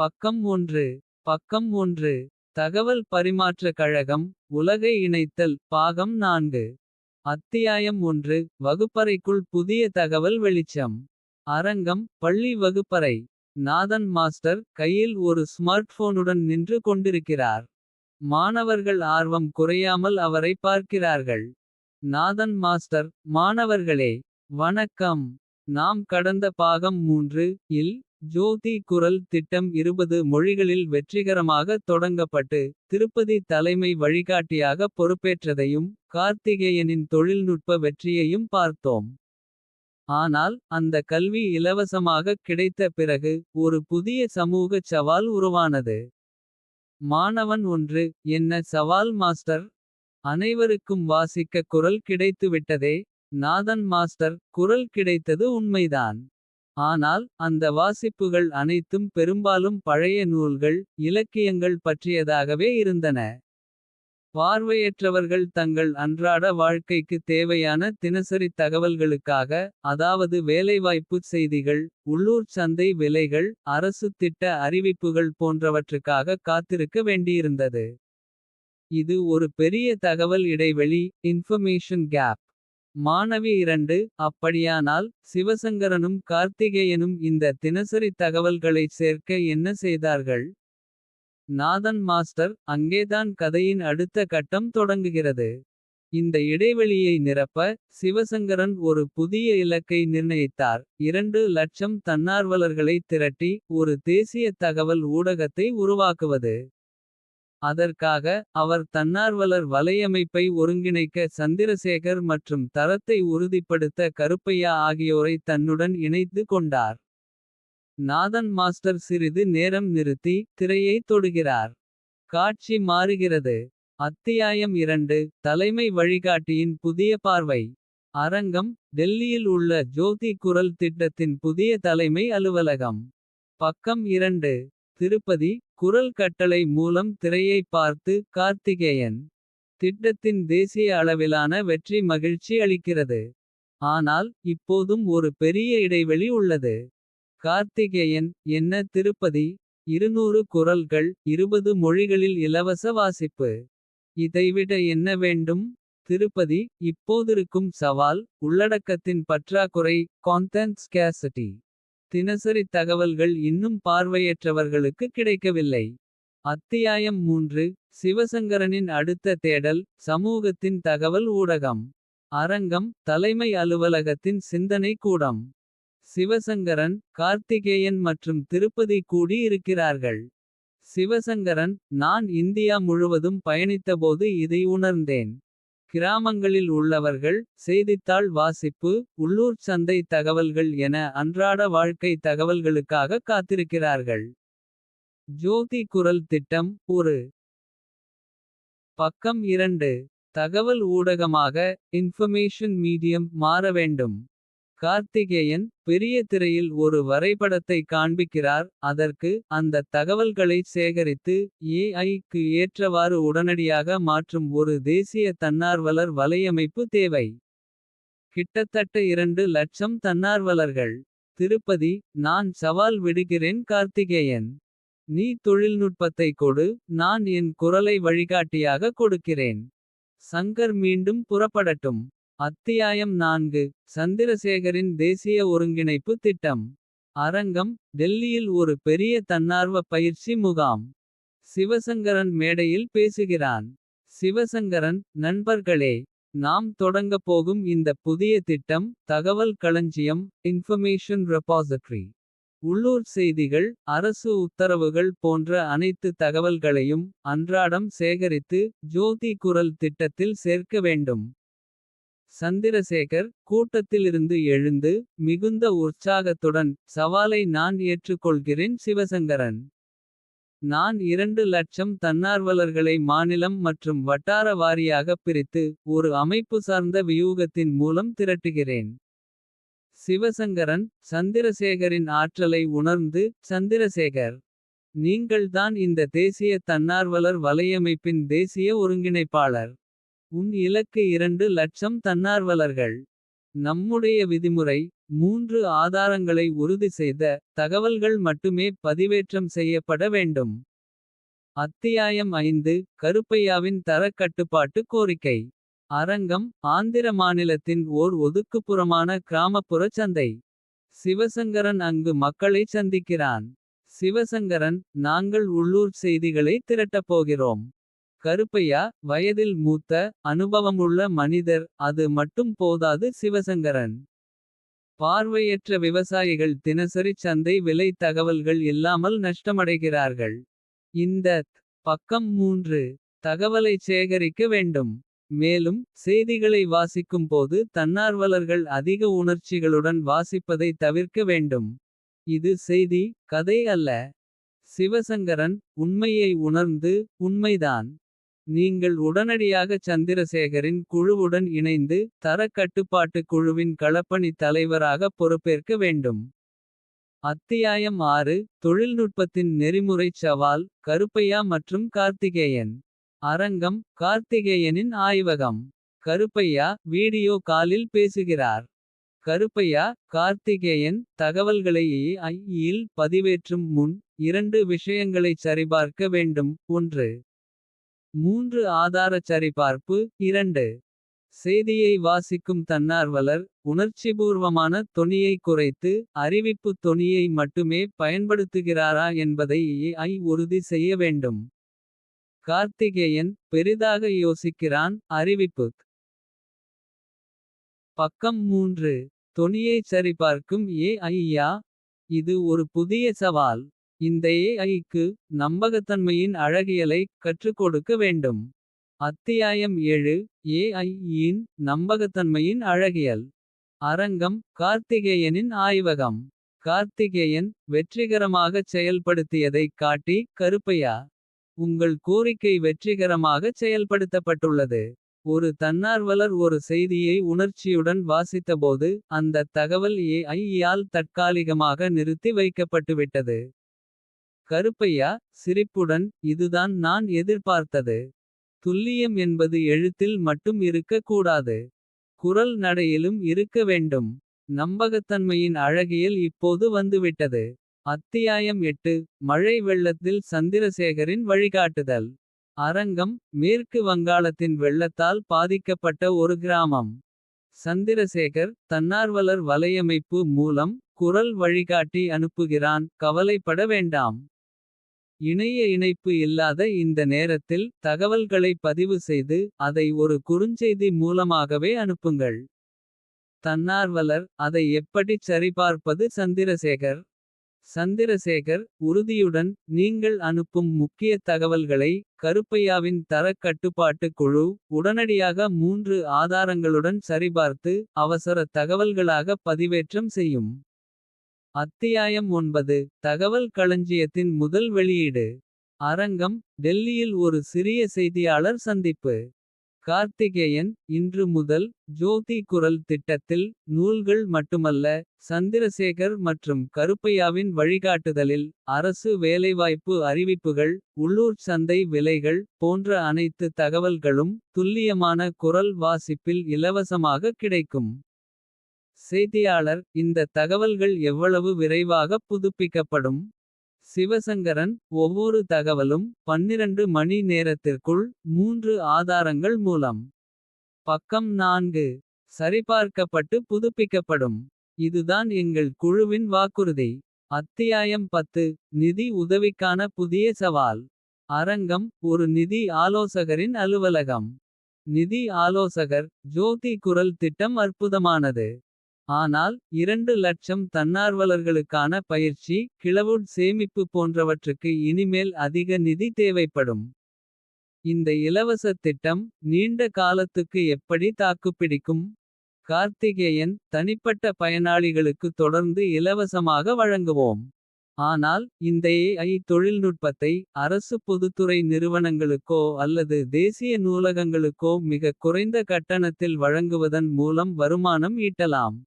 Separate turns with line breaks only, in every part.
பக்கம் ஒன்று பக்கம் ஒன்று தகவல் பரிமாற்ற கழகம். உலகை இணைத்தல் பாகம் நான்கு. அத்தியாயம் ஒன்று வகுப்பறைக்குள் புதிய தகவல் வெளிச்சம். அரங்கம் பள்ளி வகுப்பறை நாதன் மாஸ்டர். கையில் ஒரு ஸ்மார்ட்போனுடன் நின்று கொண்டிருக்கிறார். மாணவர்கள் ஆர்வம் குறையாமல் அவரை பார்க்கிறார்கள். நாதன் மாஸ்டர் மாணவர்களே வணக்கம். நாம் கடந்த பாகம் மூன்று இல் ஜோதி குரல் திட்டம் 20 மொழிகளில் வெற்றிகரமாக தொடங்கப்பட்டு. திருப்பதி தலைமை வழிகாட்டியாக பொறுப்பேற்றதையும். கார்த்திகேயனின் தொழில்நுட்ப வெற்றியையும் பார்த்தோம். ஆனால் அந்த கல்வி இலவசமாகக் கிடைத்த பிறகு. ஒரு புதிய சமூகச் சவால் உருவானது. மாணவன் ஒன்று என்ன சவால் மாஸ்டர். அனைவருக்கும் வாசிக்க குரல் கிடைத்துவிட்டதே. நாதன் மாஸ்டர் குரல் கிடைத்தது உண்மைதான். ஆனால் அந்த வாசிப்புகள் அனைத்தும் பெரும்பாலும் பழைய நூல்கள். இலக்கியங்கள் பற்றியதாகவே இருந்தன. பார்வையற்றவர்கள் தங்கள் அன்றாட வாழ்க்கைக்கு தேவையான தினசரித் தகவல்களுக்காக. அதாவது வேலைவாய்ப்புச் செய்திகள். உள்ளூர் சந்தை விலைகள் அரசு திட்ட அறிவிப்புகள் போன்றவற்றுக்காக காத்திருக்க வேண்டியிருந்தது. இது ஒரு பெரிய தகவல் இடைவெளி. இன்ஃபர்மேஷன் கேப் மாணவி இரண்டு அப்படியானால். சிவசங்கரனும் கார்த்திகேயனும் இந்த தினசரித் தகவல்களைச் சேர்க்க என்ன செய்தார்கள். நாதன் மாஸ்டர் அங்கேதான் கதையின் அடுத்த கட்டம் தொடங்குகிறது. இந்த இடைவெளியை நிரப்ப சிவசங்கரன் ஒரு புதிய இலக்கை நிர்ணயித்தார். இரண்டு லட்சம் தன்னார்வலர்களை திரட்டி. ஒரு தேசிய தகவல் ஊடகத்தை உருவாக்குவது. அதற்காக அவர் தன்னார்வலர் வலையமைப்பை ஒருங்கிணைக்க சந்திரசேகர் மற்றும் தரத்தை உறுதிப்படுத்த கருப்பையா ஆகியோரை தன்னுடன் இணைத்து கொண்டார். நாதன் மாஸ்டர் சிறிது நேரம் நிறுத்தி திரையை தொடுகிறார். காட்சி மாறுகிறது. அத்தியாயம் இரண்டு தலைமை வழிகாட்டியின் புதிய பார்வை. அரங்கம் டெல்லியில் உள்ள ஜோதி குரல் திட்டத்தின் புதிய தலைமை அலுவலகம். பக்கம் இரண்டு திருப்பதி குரல் கட்டளை மூலம் திரையை பார்த்து கார்த்திகேயன். திட்டத்தின் தேசிய அளவிலான வெற்றி மகிழ்ச்சி அளிக்கிறது. ஆனால் இப்போதும் ஒரு பெரிய இடைவெளி உள்ளது. கார்த்திகேயன் என்ன திருப்பதி 200 குரல்கள் 20 மொழிகளில் இலவச வாசிப்பு. இதைவிட என்ன வேண்டும். திருப்பதி இப்போதிருக்கும் சவால் உள்ளடக்கத்தின் பற்றாக்குறை. தினசரித் தகவல்கள் இன்னும் பார்வையற்றவர்களுக்கு கிடைக்கவில்லை. அத்தியாயம் மூன்று சிவசங்கரனின் அடுத்த தேடல். சமூகத்தின் தகவல் ஊடகம். அரங்கம் தலைமை அலுவலகத்தின் சிந்தனை கூடம். சிவசங்கரன் கார்த்திகேயன் மற்றும் திருப்பதி கூடி இருக்கிறார்கள். சிவசங்கரன் நான் இந்தியா முழுவதும் பயணித்தபோது இதை உணர்ந்தேன். கிராமங்களில் உள்ளவர்கள் செய்தித்தாள் வாசிப்பு. உள்ளூர் சந்தை தகவல்கள் என அன்றாட வாழ்க்கை தகவல்களுக்காக காத்திருக்கிறார்கள். ஜோதி குரல் திட்டம் ஒரு பக்கம் இரண்டு தகவல் ஊடகமாக இன்ஃபர்மேஷன் மீடியம் மாற வேண்டும். கார்த்திகேயன் பெரிய திரையில் ஒரு வரைபடத்தை காண்பிக்கிறார். அதற்கு அந்த தகவல்களைச் சேகரித்து. ஏஐக்கு ஏற்றவாறு உடனடியாக மாற்றும் ஒரு தேசிய தன்னார்வலர் வலையமைப்பு தேவை. கிட்டத்தட்ட இரண்டு லட்சம் தன்னார்வலர்கள். திருப்பதி நான் சவால் விடுகிறேன் கார்த்திகேயன். நீ தொழில்நுட்பத்தை கொடு நான் என் குரலை வழிகாட்டியாக கொடுக்கிறேன். சங்கர் மீண்டும் புறப்படட்டும். அத்தியாயம் நான்கு சந்திரசேகரின் தேசிய ஒருங்கிணைப்பு திட்டம். அரங்கம் டெல்லியில் ஒரு பெரிய தன்னார்வ பயிற்சி முகாம். சிவசங்கரன் மேடையில் பேசுகிறான். சிவசங்கரன் நண்பர்களே. நாம் தொடங்கப் போகும் இந்த புதிய திட்டம். தகவல் களஞ்சியம் இன்ஃபர்மேஷன் ரெபாசிட்ரி. உள்ளூர் செய்திகள் அரசு உத்தரவுகள் போன்ற அனைத்து தகவல்களையும். அன்றாடம் சேகரித்து ஜோதி குரல் திட்டத்தில் சேர்க்க வேண்டும். சந்திரசேகர் கூட்டத்திலிருந்து எழுந்து. மிகுந்த உற்சாகத்துடன் சவாலை நான் ஏற்றுக்கொள்கிறேன் சிவசங்கரன். நான் இரண்டு லட்சம் தன்னார்வலர்களை மாநிலம் மற்றும் வட்டார வாரியாகப் பிரித்து. ஒரு அமைப்பு சார்ந்த வியூகத்தின் மூலம் திரட்டுகிறேன். சிவசங்கரன் சந்திரசேகரின் ஆற்றலை உணர்ந்து சந்திரசேகர். நீங்கள்தான் இந்த தேசிய தன்னார்வலர் வலையமைப்பின் தேசிய ஒருங்கிணைப்பாளர். உன் இலக்கு இரண்டு லட்சம் தன்னார்வலர்கள். நம்முடைய விதிமுறை மூன்று ஆதாரங்களை உறுதி செய்த. தகவல்கள் மட்டுமே பதிவேற்றம் செய்யப்பட வேண்டும். அத்தியாயம் ஐந்து கருப்பையாவின் தரக்கட்டுப்பாட்டு கோரிக்கை. அரங்கம் ஆந்திர மாநிலத்தின் ஓர் ஒதுக்குப்புறமான. கிராமப்புற சந்தை சிவசங்கரன் அங்கு மக்களைச் சந்திக்கிறான். சிவசங்கரன் நாங்கள் உள்ளூர் செய்திகளை திரட்டப் போகிறோம். கருப்பையா வயதில் மூத்த அனுபவமுள்ள மனிதர். அது மட்டும் போதாது சிவசங்கரன். பார்வையற்ற விவசாயிகள் தினசரிச் சந்தை விலை தகவல்கள் இல்லாமல் நஷ்டமடைகிறார்கள். இந்தத் பக்கம் மூன்று தகவலைச் சேகரிக்க வேண்டும். மேலும் செய்திகளை வாசிக்கும் போது தன்னார்வலர்கள் அதிக உணர்ச்சிகளுடன் வாசிப்பதை தவிர்க்க வேண்டும். இது செய்தி கதை அல்ல. சிவசங்கரன் உண்மையை உணர்ந்து உண்மைதான். நீங்கள் உடனடியாக சந்திரசேகரின் குழுவுடன் இணைந்து. தரக் கட்டுப்பாட்டு குழுவின் களப்பணி தலைவராக பொறுப்பேற்க வேண்டும். அத்தியாயம் ஆறு தொழில்நுட்பத்தின் நெறிமுறைச் சவால். கருப்பையா மற்றும் கார்த்திகேயன் அரங்கம் கார்த்திகேயனின் ஆய்வகம். கருப்பையா வீடியோ காலில் பேசுகிறார். கருப்பையா கார்த்திகேயன் தகவல்களை AI இல் பதிவேற்றும் முன். இரண்டு விஷயங்களைச் சரிபார்க்க வேண்டும் ஒன்று. மூன்று ஆதாரச் சரிபார்ப்பு இரண்டு. செய்தியை வாசிக்கும் தன்னார்வலர் உணர்ச்சிபூர்வமான தொனியை குறைத்து. அறிவிப்பு தொனியை மட்டுமே பயன்படுத்துகிறாரா என்பதை ஐ உறுதி செய்ய வேண்டும். கார்த்திகேயன் பெரிதாக யோசிக்கிறான் அறிவிப்பு. பக்கம் மூன்று தொனியைச் சரிபார்க்கும் ஏ யா. இது ஒரு புதிய சவால். இந்த ஏஐக்கு க்கு நம்பகத்தன்மையின் அழகியலைக் கற்றுக்கொடுக்க வேண்டும். அத்தியாயம் ஏழு ஏஐயின் நம்பகத்தன்மையின் அழகியல். அரங்கம் கார்த்திகேயனின் ஆய்வகம். கார்த்திகேயன் வெற்றிகரமாகச் செயல்படுத்தியதைக் காட்டி. கருப்பையா உங்கள் கோரிக்கை வெற்றிகரமாகச் செயல்படுத்தப்பட்டுள்ளது. ஒரு தன்னார்வலர் ஒரு செய்தியை உணர்ச்சியுடன் வாசித்தபோது. அந்தத் தகவல் ஏஐயால் யால் தற்காலிகமாக நிறுத்தி வைக்கப்பட்டுவிட்டது. கருப்பையா சிரிப்புடன் இதுதான் நான் எதிர்பார்த்தது. துல்லியம் என்பது எழுத்தில் மட்டும் இருக்க கூடாது. குரல் நடையிலும் இருக்க வேண்டும். நம்பகத்தன்மையின் அழகியல் இப்போது வந்துவிட்டது. அத்தியாயம் எட்டு மழை வெள்ளத்தில் சந்திரசேகரின் வழிகாட்டுதல். அரங்கம் மேற்கு வங்காளத்தின் வெள்ளத்தால் பாதிக்கப்பட்ட ஒரு கிராமம். சந்திரசேகர் தன்னார்வலர் வலையமைப்பு மூலம். குரல் வழிகாட்டி அனுப்புகிறான் கவலைப்பட வேண்டாம். இணைய இணைப்பு இல்லாத இந்த நேரத்தில் தகவல்களை பதிவு செய்து. அதை ஒரு குறுஞ்செய்தி மூலமாகவே அனுப்புங்கள். தன்னார்வலர் அதை எப்படிச் சரிபார்ப்பது சந்திரசேகர். சந்திரசேகர் உறுதியுடன் நீங்கள் அனுப்பும் முக்கிய தகவல்களை. கருப்பையாவின் தரக் கட்டுப்பாட்டு குழு உடனடியாக மூன்று ஆதாரங்களுடன் சரிபார்த்து. அவசர தகவல்களாக பதிவேற்றம் செய்யும். அத்தியாயம் ஒன்பது தகவல் களஞ்சியத்தின் முதல் வெளியீடு. அரங்கம் டெல்லியில் ஒரு சிறிய செய்தியாளர் சந்திப்பு. கார்த்திகேயன் இன்று முதல் ஜோதி குரல் திட்டத்தில். நூல்கள் மட்டுமல்ல சந்திரசேகர் மற்றும் கருப்பையாவின் வழிகாட்டுதலில். அரசு வேலைவாய்ப்பு அறிவிப்புகள் உள்ளூர் சந்தை விலைகள். போன்ற அனைத்து தகவல்களும் துல்லியமான குரல் வாசிப்பில் இலவசமாக கிடைக்கும். செய்தியாளர் இந்த தகவல்கள் எவ்வளவு விரைவாக புதுப்பிக்கப்படும். சிவசங்கரன் ஒவ்வொரு தகவலும் 12 மணி நேரத்திற்குள். மூன்று ஆதாரங்கள் மூலம் பக்கம் நான்கு சரிபார்க்கப்பட்டு புதுப்பிக்கப்படும். இதுதான் எங்கள் குழுவின் வாக்குறுதி. அத்தியாயம் பத்து நிதி உதவிக்கான புதிய சவால். அரங்கம் ஒரு நிதி ஆலோசகரின் அலுவலகம். நிதி ஆலோசகர் ஜோதி குரல் திட்டம் அற்புதமானது. ஆனால் இரண்டு லட்சம் தன்னார்வலர்களுக்கான பயிற்சி. கிளவுட் சேமிப்பு போன்றவற்றுக்கு இனிமேல் அதிக நிதி தேவைப்படும். இந்த இலவசத் திட்டம் நீண்ட காலத்துக்கு எப்படி தாக்குப்பிடிக்கும். கார்த்திகேயன் தனிப்பட்ட பயனாளிகளுக்கு தொடர்ந்து இலவசமாக வழங்குவோம். ஆனால் இந்த ஏஐ தொழில்நுட்பத்தை அரசு பொதுத்துறை நிறுவனங்களுக்கோ. அல்லது தேசிய நூலகங்களுக்கோ மிகக் குறைந்த கட்டணத்தில் வழங்குவதன் மூலம் வருமானம் ஈட்டலாம்.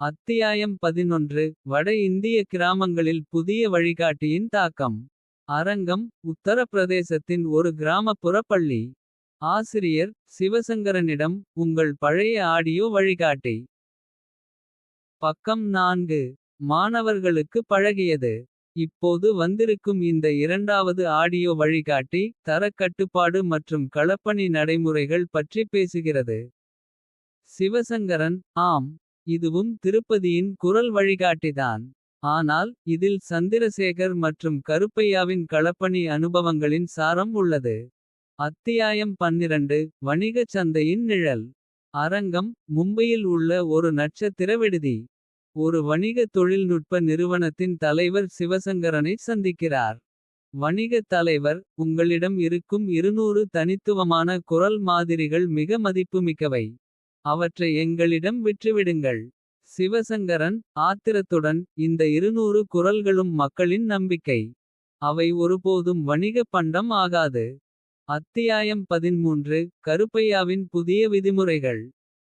அத்தியாயம் பதினொன்று வட இந்திய கிராமங்களில் புதிய வழிகாட்டியின் தாக்கம். அரங்கம் உத்தரப்பிரதேசத்தின் ஒரு கிராமப்புற பள்ளி. ஆசிரியர் சிவசங்கரனிடம் உங்கள் பழைய ஆடியோ வழிகாட்டி. பக்கம் நான்கு மாணவர்களுக்கு பழகியது. இப்போது வந்திருக்கும் இந்த இரண்டாவது ஆடியோ வழிகாட்டி. தரக் கட்டுப்பாடு மற்றும் களப்பணி நடைமுறைகள் பற்றி பேசுகிறது. சிவசங்கரன் ஆம் இதுவும் திருப்பதியின் குரல் வழிகாட்டிதான். ஆனால் இதில் சந்திரசேகர் மற்றும் கருப்பையாவின் களப்பணி அனுபவங்களின் சாரம் உள்ளது. அத்தியாயம் 12 வணிகச் சந்தையின் நிழல். அரங்கம் மும்பையில் உள்ள ஒரு நட்சத்திர விடுதி. ஒரு வணிக தொழில்நுட்ப நிறுவனத்தின் தலைவர் சிவசங்கரனை சந்திக்கிறார். வணிகத் தலைவர் உங்களிடம் இருக்கும் 200 தனித்துவமான குரல் மாதிரிகள் மிக மதிப்புமிக்கவை. அவற்றை எங்களிடம் விற்றுவிடுங்கள். சிவசங்கரன் ஆத்திரத்துடன் இந்த 200 குரல்களும் மக்களின் நம்பிக்கை. அவை ஒருபோதும் வணிகப் பண்டம் ஆகாது. அத்தியாயம் 13 கருப்பையாவின் புதிய விதிமுறைகள்.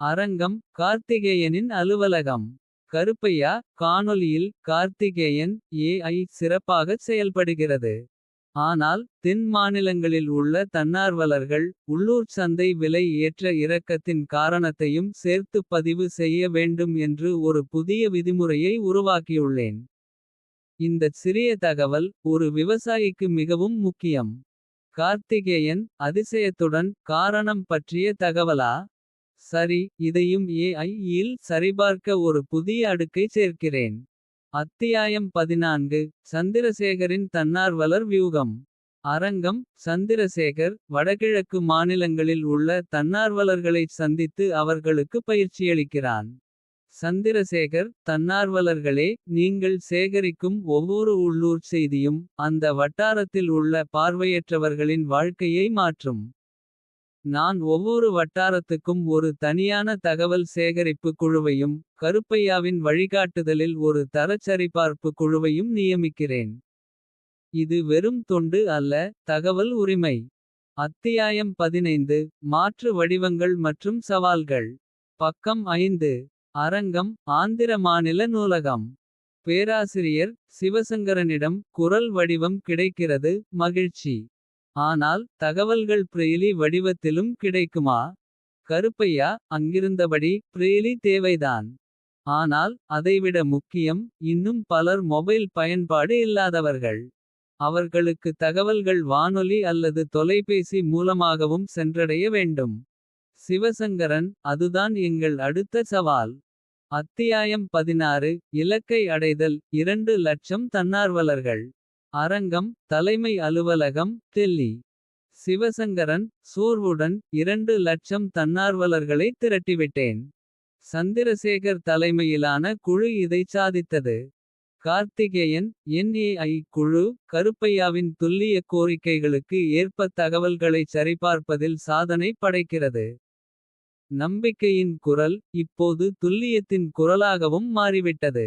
அரங்கம் கார்த்திகேயனின் அலுவலகம். கருப்பையா காணொளியில் கார்த்திகேயன் ஏஐ சிறப்பாகச் செயல்படுகிறது. ஆனால் தென் மாநிலங்களில் உள்ள தன்னார்வலர்கள். உள்ளூர் சந்தை விலை ஏற்ற இறக்கத்தின் காரணத்தையும். சேர்த்துப் பதிவு செய்ய வேண்டும் என்று ஒரு புதிய விதிமுறையை உருவாக்கியுள்ளேன். இந்தச் சிறிய தகவல் ஒரு விவசாயிக்கு மிகவும் முக்கியம். கார்த்திகேயன் அதிசயத்துடன் காரணம் பற்றிய தகவலா. சரி இதையும் ஏஐ இல் சரிபார்க்க ஒரு புதிய அடுக்கை சேர்க்கிறேன். அத்தியாயம் 14 சந்திரசேகரின் தன்னார்வலர் வியூகம். அரங்கம் சந்திரசேகர் வடகிழக்கு மாநிலங்களில் உள்ள தன்னார்வலர்களைச் சந்தித்து அவர்களுக்கு பயிற்சியளிக்கிறான். சந்திரசேகர் தன்னார்வலர்களே நீங்கள் சேகரிக்கும் ஒவ்வொரு உள்ளூர் செய்தியும். அந்த வட்டாரத்தில் உள்ள பார்வையற்றவர்களின் வாழ்க்கையை மாற்றும். நான் ஒவ்வொரு வட்டாரத்துக்கும் ஒரு தனியான தகவல் சேகரிப்பு குழுவையும். கருப்பையாவின் வழிகாட்டுதலில் ஒரு தரச்சரிபார்ப்பு குழுவையும் நியமிக்கிறேன். இது வெறும் தொண்டு அல்ல தகவல் உரிமை. அத்தியாயம் 15 மாற்று வடிவங்கள் மற்றும் சவால்கள். பக்கம் ஐந்து அரங்கம் ஆந்திர மாநில நூலகம். பேராசிரியர் சிவசங்கரனிடம் குரல் வடிவம் கிடைக்கிறது மகிழ்ச்சி. ஆனால் தகவல்கள் பிரெயிலி வடிவத்திலும் கிடைக்குமா. கருப்பையா அங்கிருந்தபடி பிரெயிலி தேவைதான். ஆனால் அதைவிட முக்கியம் இன்னும் பலர் மொபைல் பயன்பாடு இல்லாதவர்கள். அவர்களுக்கு தகவல்கள் வானொலி அல்லது தொலைபேசி மூலமாகவும் சென்றடைய வேண்டும். சிவசங்கரன் அதுதான் எங்கள் அடுத்த சவால். அத்தியாயம் 16 இலக்கை அடைதல் இரண்டு லட்சம் தன்னார்வலர்கள். அரங்கம் தலைமை அலுவலகம் டெல்லி. சிவசங்கரன் சோர்வுடன் இரண்டு லட்சம் தன்னார்வலர்களை திரட்டிவிட்டேன். சந்திரசேகர் தலைமையிலான குழு இதைச் சாதித்தது. கார்த்திகேயன் என்ஏஐ குழு கருப்பையாவின் துல்லிய கோரிக்கைகளுக்கு ஏற்ப தகவல்களைச் சரிபார்ப்பதில் சாதனை படைக்கிறது. நம்பிக்கையின் குரல் இப்போது துல்லியத்தின் குரலாகவும் மாறிவிட்டது.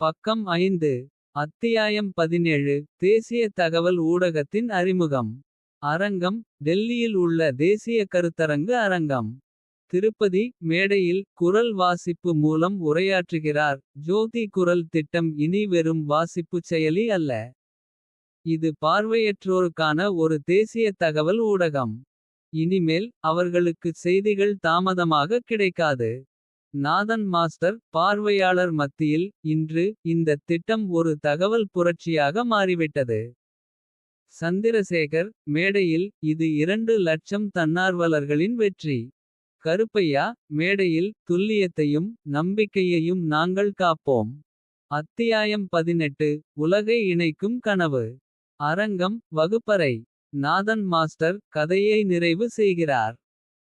பக்கம் 5 அத்தியாயம் 17 தேசிய தகவல் ஊடகத்தின் அறிமுகம். அரங்கம் டெல்லியில் உள்ள தேசிய கருத்தரங்கு அரங்கம். திருப்பதி மேடையில் குரல் வாசிப்பு மூலம் உரையாற்றுகிறார். ஜோதி குரல் திட்டம் இனி வெறும் வாசிப்புச் செயலி அல்ல. இது பார்வையற்றோருக்கான ஒரு தேசிய தகவல் ஊடகம். இனிமேல் அவர்களுக்கு செய்திகள் தாமதமாக கிடைக்காது. நாதன் மாஸ்டர் பார்வையாளர் மத்தியில் இன்று இந்தத் திட்டம் ஒரு தகவல் புரட்சியாக மாறிவிட்டது. சந்திரசேகர் மேடையில் இது இரண்டு லட்சம் தன்னார்வலர்களின் வெற்றி. கருப்பையா மேடையில் துல்லியத்தையும் நம்பிக்கையையும் நாங்கள் காப்போம். அத்தியாயம் 18 உலகை இணைக்கும் கனவு. அரங்கம் வகுப்பறை நாதன் மாஸ்டர் கதையை நிறைவு செய்கிறார்.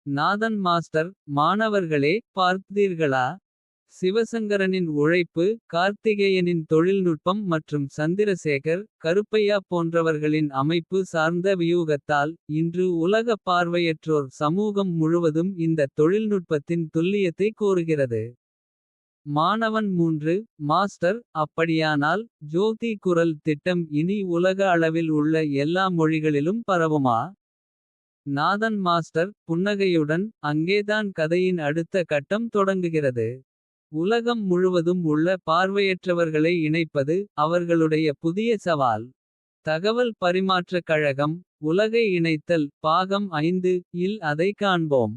நாதன் மாஸ்டர் மாணவர்களே பார்த்தீர்களா. சிவசங்கரனின் உழைப்பு கார்த்திகேயனின் தொழில்நுட்பம் மற்றும் சந்திரசேகர். கருப்பையா போன்றவர்களின் அமைப்பு சார்ந்த வியூகத்தால். இன்று உலக பார்வையற்றோர் சமூகம் முழுவதும் இந்த தொழில்நுட்பத்தின் துல்லியத்தை கோருகிறது. மாணவன் மூன்று மாஸ்டர் அப்படியானால் ஜோதி குரல் திட்டம் இனி உலக அளவில் உள்ள எல்லா மொழிகளிலும் பரவுமா. நாதன் மாஸ்டர் புன்னகையுடன் அங்கேதான் கதையின் அடுத்த கட்டம் தொடங்குகிறது. உலகம் முழுவதும் உள்ள பார்வையற்றவர்களை இணைப்பது அவர்களுடைய புதிய சவால். தகவல் பரிமாற்றக் கழகம். உலகை இணைத்தல் பாகம் ஐந்து இல் அதை காண்போம்.